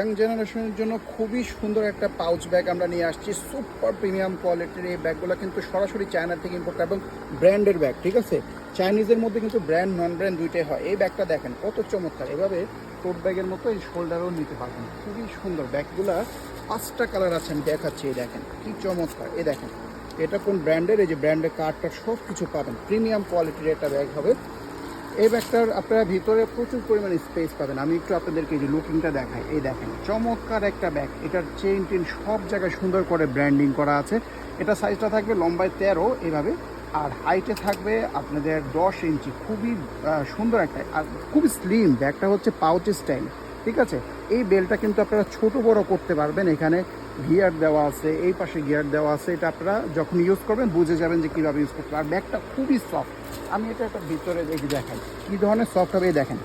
Young জেনারেশনের জন্য খুবই সুন্দর একটা পাউচ ব্যাগ আমরা নিয়ে আসছি। সুপার প্রিমিয়াম কোয়ালিটির এই ব্যাগগুলো কিন্তু সরাসরি চায়না থেকে ইম্পোর্ট এবং ব্র্যান্ডের ব্যাগ ঠিক আছে? চাইনিজের মধ্যে কিন্তু ব্র্যান্ড নন ব্র্যান্ড দুইটাই হয়। এই ব্যাগটা দেখেন, কত চমৎকার। এভাবে টোট ব্যাগের মতো এই শোল্ডারও নিতে পারবেন। খুবই সুন্দর ব্যাগগুলা পাঁচটা কালার আছে, আমি দেখাচ্ছি, এই দেখেন। কি চমৎকার। এই দেখেন, এটা কোন ব্র্যান্ডের এই যে ব্র্যান্ডের কার্ডটা সব কিছু পাবেন। প্রিমিয়াম কোয়ালিটির একটা ব্যাগ হবে। এই ব্যাগটার আপনারা ভিতরে প্রচুর পরিমাণে স্পেস পাবেন। আমি একটু আপনাদেরকে এই যে লুকিংটা দেখাই। এই দেখেন, চমৎকার একটা ব্যাগ এটার চেন টেন সব জায়গায় সুন্দর করে ব্র্যান্ডিং করা আছে। এটা সাইজটা থাকবে লম্বায় তেরো এভাবে। আর হাইটে থাকবে আপনাদের দশ ইঞ্চি। খুবই সুন্দর একটা আর খুবই স্লিম ব্যাগটা হচ্ছে পাউচের স্টাইল ঠিক আছে? এই বেলটা কিন্তু আপনারা ছোট বড় করতে পারবেন। এখানে গিয়ার দেওয়া আছে, এই পাশে গিয়ার দেওয়া আছে। এটা আপনারা যখন ইউজ করবেন, বুঝে যাবেন যে কীভাবে ইউজ করতে আর ব্যাগটা খুবই সফট আমি এটা একটা ভিতরে দেখি, দেখাই। কী ধরনের সফট হবে দেখেন।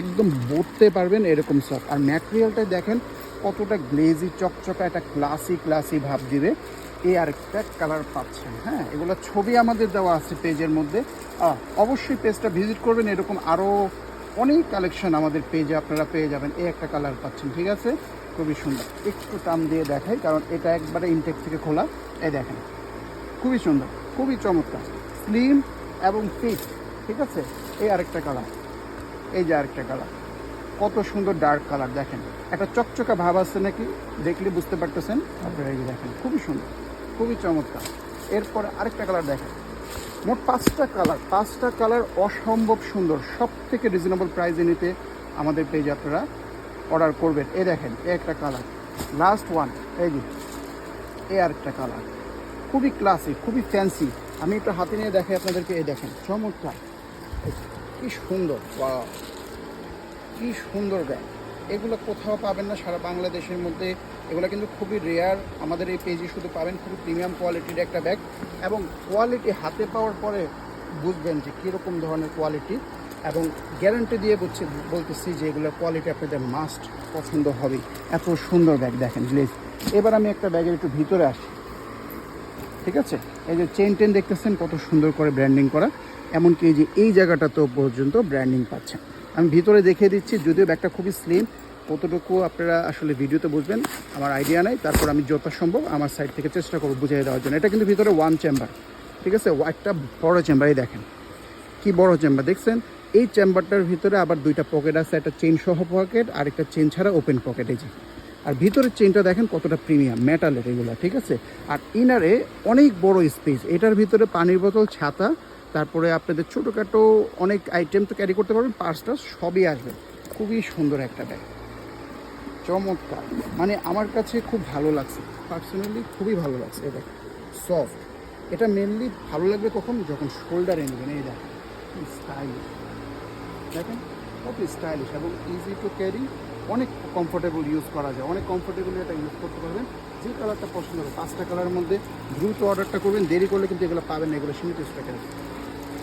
একদম বলতে পারবেন এরকম সফট আর ম্যাটেরিয়ালটা দেখেন, কতটা গ্লেজি চকচকা একটা ক্লাসি ক্লাসি ভাব দিবে। এই আরেকটা কালার পাচ্ছেন হ্যাঁ? এগুলো ছবি আমাদের দেওয়া আছে পেজের মধ্যে। অবশ্যই পেজটা ভিজিট করবেন। এরকম আরও অনেক কালেকশন আমাদের পেজে আপনারা পেয়ে যাবেন। এই একটা কালার পাচ্ছেন, ঠিক আছে? খুবই সুন্দর। একটু টান দিয়ে দেখাই, কারণ এটা একবারে ইনটেক থেকে খোলা। এ দেখেন, খুবই সুন্দর, খুবই চমৎকার। স্লিম এবং ফিট ঠিক আছে? এই আরেকটা কালার, এই যে আরেকটা কালার। কত সুন্দর ডার্ক কালার, দেখেন। একটা চকচকা ভাব আছে নাকি? দেখলে বুঝতে পারতেছেন? আপনারা এই দেখেন, খুবই সুন্দর, খুবই চমৎকার। এরপরে আরেকটা কালার দেখেন। মোট পাঁচটা কালার পাঁচটা কালার অসম্ভব সুন্দর। সব থেকে রিজনেবল প্রাইসে নিতে আমাদের পেজে আপনারা অর্ডার করবেন। এ দেখেন এই একটা কালার। লাস্ট ওয়ান এই যে এই আরেকটা কালার। খুবই ক্লাসিক খুবই ফ্যান্সি আমি একটু হাতে নিয়ে দেখাই আপনাদেরকে, এই দেখেন, চমৎকার। কি সুন্দর বা কি সুন্দর ব্যাগ এগুলো কোথাও পাবেন না, সারা বাংলাদেশের মধ্যে। এগুলো কিন্তু খুবই রেয়ার আমাদের এই পেজে শুধু পাবেন, খুবই প্রিমিয়াম কোয়ালিটির একটা ব্যাগ এবং কোয়ালিটি হাতে পাওয়ার পরে বুঝবেন যে কীরকম ধরনের কোয়ালিটি এবং গ্যারান্টি দিয়ে বলছি বলতেছি যে এগুলোর কোয়ালিটি আপনাদের মাস্ট পছন্দ হবে। এত সুন্দর ব্যাগ দেখেন প্লিজ এবার আমি একটা ব্যাগের একটু ভিতরে আসি। ঠিক আছে? এই যে চেন টেন দেখতেছেন, কত সুন্দর করে ব্র্যান্ডিং করা। এমনকি এই যে এই জায়গাটাতেও পর্যন্ত ব্র্যান্ডিং পাচ্ছেন। আমি ভিতরে দেখিয়ে দিচ্ছি, যদিও ব্যাগটা খুবই স্লিম কতটুকু আপনারা আসলে ভিডিওতে বুঝবেন, আমার আইডিয়া নাই, তারপর আমি যথাসম্ভব আমার সাইড থেকে চেষ্টা করব বুঝিয়ে দেওয়ার জন্য। এটা কিন্তু ভিতরে ওয়ান চেম্বার ঠিক আছে? একটা বড় চেম্বারই দেখেন, কি বড় চেম্বার দেখছেন? এই চেম্বারটার ভিতরে আবার দুইটা পকেট আছে, একটা চেন সহ পকেট আর একটা চেন ছাড়া ওপেন পকেট এই যে। আর ভিতরের চেনটা দেখেন কতটা প্রিমিয়াম মেটালের এগুলো, ঠিক আছে? আর ইনারে অনেক বড় স্পেস এটার ভিতরে পানির বোতল, ছাতা তারপরে আপনাদের ছোটোখাটো অনেক আইটেম তো ক্যারি করতে পারবেন, পার্সটা সবই আসবে। খুবই সুন্দর একটা ব্যাগ চমৎকার। মানে আমার কাছে খুব ভালো লাগছে। পার্সোনালি খুবই ভালো লাগছে এটা। সফট এটা মেনলি ভালো লাগবে কখন? যখন শোল্ডারে নেবেন, এই দেখেন। স্টাইলিশ দেখেন কত স্টাইলিশ এবং ইজি টু ক্যারি অনেক কমফোর্টেবল ইউজ করা যায়। অনেক কমফোর্টেবলি এটা ইউজ করতে পারবেন। যে কালারটা পছন্দ হবে, পাঁচটা কালারের মধ্যে দ্রুত অর্ডারটা করবেন। দেরি করলে কিন্তু এগুলো পাবেন এগুলো সীমিত স্টকে আছে